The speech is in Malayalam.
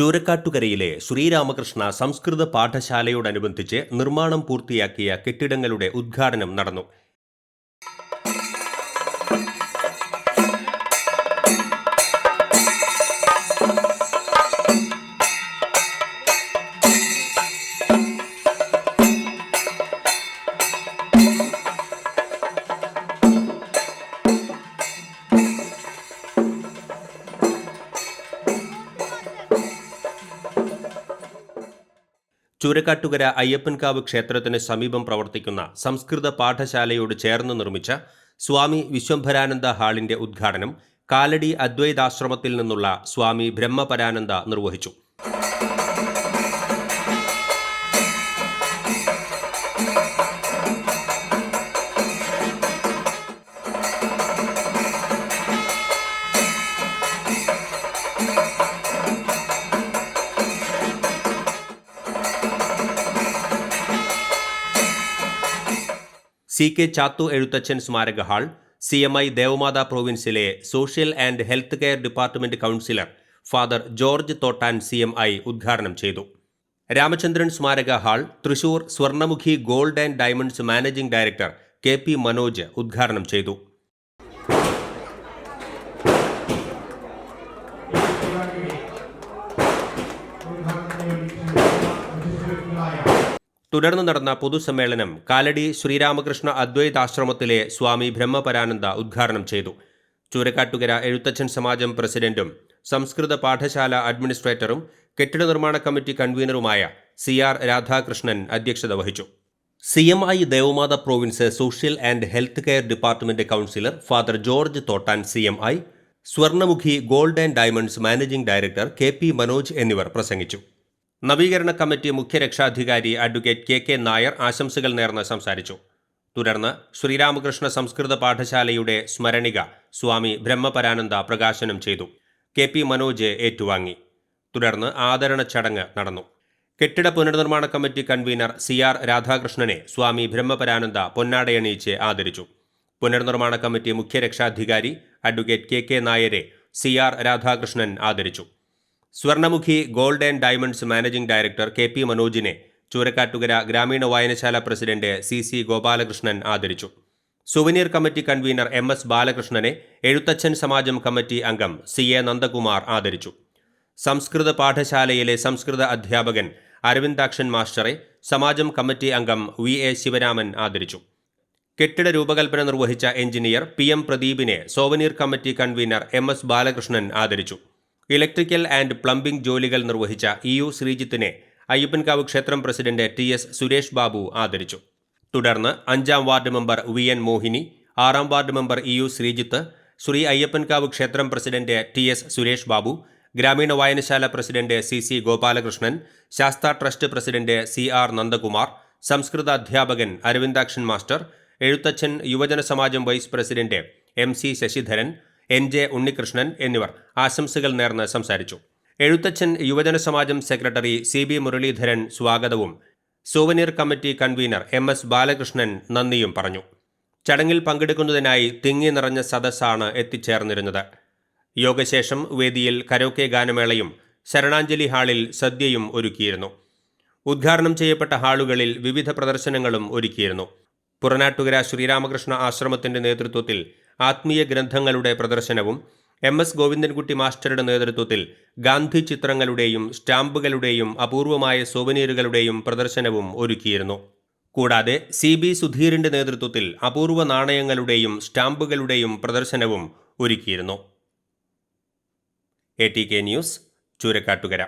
ചൂരക്കാട്ടുകരയിലെ ശ്രീരാമകൃഷ്ണ സംസ്കൃത പാഠശാലയോടനുബന്ധിച്ച് നിർമ്മാണം പൂർത്തിയാക്കിയ കെട്ടിടങ്ങളുടെ ഉദ്ഘാടനം നടന്നു. ചൂരക്കാട്ടുകര അയ്യപ്പൻകാവ് ക്ഷേത്രത്തിന് സമീപം പ്രവർത്തിക്കുന്ന സംസ്കൃത പാഠശാലയോട് ചേർന്ന് നിർമ്മിച്ച സ്വാമി വിശ്വംഭരാനന്ദ ഹാളിന്റെ ഉദ്ഘാടനം കാലടി അദ്വൈതാശ്രമത്തിൽ നിന്നുള്ള സ്വാമി ബ്രഹ്മപരാനന്ദ നിർവഹിച്ചു. സി കെ ചാത്തു എഴുത്തച്ഛൻ സ്മാരക hall C M I Devamatha പ്രോവിൻസിലെ social and health care department councillor father George Thottan C M I ഉദ്ഘാടനം ചെയ്തു. രാമചന്ദ്രൻ സ്മാരക hall Thrissur Swarnamukhi gold and diamonds managing director K P Manoj ഉദ്ഘാടനം ചെയ്തു. തുടർന്ന് നടന്ന പൊതുസമ്മേളനം കാലടി ശ്രീരാമകൃഷ്ണ അദ്വൈതാശ്രമത്തിലെ സ്വാമി ബ്രഹ്മപരാനന്ദ ഉദ്ഘാടനം ചെയ്തു. ചൂരക്കാട്ടുകര എഴുത്തച്ഛൻ സമാജം പ്രസിഡന്റും സംസ്കൃത പാഠശാല അഡ്മിനിസ്ട്രേറ്ററും കെട്ടിട നിർമ്മാണ കമ്മിറ്റി കൺവീനറുമായ സി ആർ രാധാകൃഷ്ണൻ അധ്യക്ഷത വഹിച്ചു. C M I Devamatha province social and health care department councillor father George Thottan C M I Swarnamukhi gold and diamonds managing director K P Manoj എന്നിവർ പ്രസംഗിച്ചു. നവീകരണ കമ്മിറ്റി മുഖ്യ രക്ഷാധികാരി അഡ്വക്കേറ്റ് കെ കെ നായർ ആശംസകൾ നേർന്ന് സംസാരിച്ചു. തുടർന്ന് ശ്രീരാമകൃഷ്ണ സംസ്കൃത പാഠശാലയുടെ സ്മരണിക സ്വാമി ബ്രഹ്മപരാനന്ദ പ്രകാശനം ചെയ്തു. കെ പി മനോജ് ഏറ്റുവാങ്ങി. തുടർന്ന് ആദരണ ചടങ്ങ് നടന്നു. കെട്ടിട പുനർനിർമ്മാണ കമ്മിറ്റി കൺവീനർ സി ആർ രാധാകൃഷ്ണനെ സ്വാമി ബ്രഹ്മപരാനന്ദ പൊന്നാടയണിയിച്ച് ആദരിച്ചു. പുനർനിർമ്മാണ കമ്മിറ്റി മുഖ്യ രക്ഷാധികാരി അഡ്വക്കേറ്റ് കെ കെ നായരെ സി ആർ രാധാകൃഷ്ണൻ ആദരിച്ചു. Swarnamukhi gold and diamonds managing director K P മനോജിനെ Choorakkattukara ഗ്രാമീണ വായനശാല പ്രസിഡന്റ് സി സി ഗോപാലകൃഷ്ണൻ ആദരിച്ചു. Souvenir committee convener M S ബാലകൃഷ്ണനെ Ezhuthachan സമാജം കമ്മിറ്റി അംഗം സി എ നന്ദകുമാർ ആദരിച്ചു. സംസ്കൃത പാഠശാലയിലെ സംസ്കൃത അധ്യാപകൻ അരവിന്ദാക്ഷൻ മാസ്റ്ററെ സമാജം കമ്മിറ്റി അംഗം വി എ ശിവരാമൻ ആദരിച്ചു. കെട്ടിട രൂപകൽപ്പന നിർവഹിച്ച engineer P M പ്രദീപിനെ souvenir committee convener M S Balakrishnan ആദരിച്ചു. ഇലക്ട്രിക്കൽ ആൻഡ് പ്ലംബിംഗ് ജോലികൾ നിർവഹിച്ച ഇ യു ശ്രീജിത്തിനെ അയ്യപ്പൻകാവ് ക്ഷേത്രം president T S Suresh Babu ആദരിച്ചു. തുടർന്ന് അഞ്ചാം ward member V N Mohini ആറാം ward member E U Sreejith Sree Ayyappankavu ക്ഷേത്രം president T S Suresh Babu ഗ്രാമീണ വായനശാല പ്രസിഡന്റ് സി സി ഗോപാലകൃഷ്ണൻ ശാസ്ത്ര trust president C R Nandakumar സംസ്കൃത അധ്യാപകൻ അരവിന്ദാക്ഷൻ മാസ്റ്റർ എഴുത്തച്ഛൻ യുവജന സമാജം vice president M C Sasidharan N J Unnikrishnan എന്നിവർ ആശംസകൾ നേർന്ന് സംസാരിച്ചു. എഴുത്തച്ഛൻ യുവജന സമാജം സെക്രട്ടറി സി ബി മുരളീധരൻ സ്വാഗതവും. Souvenir committee convener M S Balakrishnan നന്ദിയും പറഞ്ഞു. ചടങ്ങിൽ പങ്കെടുക്കുന്നതിനായി തിങ്ങി നിറഞ്ഞ സദസ്സാണ് എത്തിച്ചേർന്നിരുന്നത്. യോഗശേഷം വേദിയിൽ കരോക്കെ ഗാനമേളയും ശരണാഞ്ജലി ഹാളിൽ സദ്യയും ഒരുക്കിയിരുന്നു. ഉദ്ഘാടനം ചെയ്യപ്പെട്ട ഹാളുകളിൽ വിവിധ പ്രദർശനങ്ങളും ഒരുക്കിയിരുന്നു. പുറനാട്ടുകര ശ്രീരാമകൃഷ്ണ ആശ്രമത്തിന്റെ നേതൃത്വത്തിൽ ആത്മീയ ഗ്രന്ഥങ്ങളുടെ പ്രദർശനവും എം എസ് ഗോവിന്ദൻകുട്ടി മാസ്റ്ററുടെ നേതൃത്വത്തിൽ ഗാന്ധി ചിത്രങ്ങളുടെയും സ്റ്റാമ്പുകളുടെയും അപൂർവമായ സോവനീറുകളുടെയും പ്രദർശനവും ഒരുക്കിയിരുന്നു. കൂടാതെ സി ബി സുധീറിന്റെ നേതൃത്വത്തിൽ അപൂർവ നാണയങ്ങളുടെയും സ്റ്റാമ്പുകളുടെയും പ്രദർശനവും ഒരുക്കിയിരുന്നു. A T K news Choorakkattukara.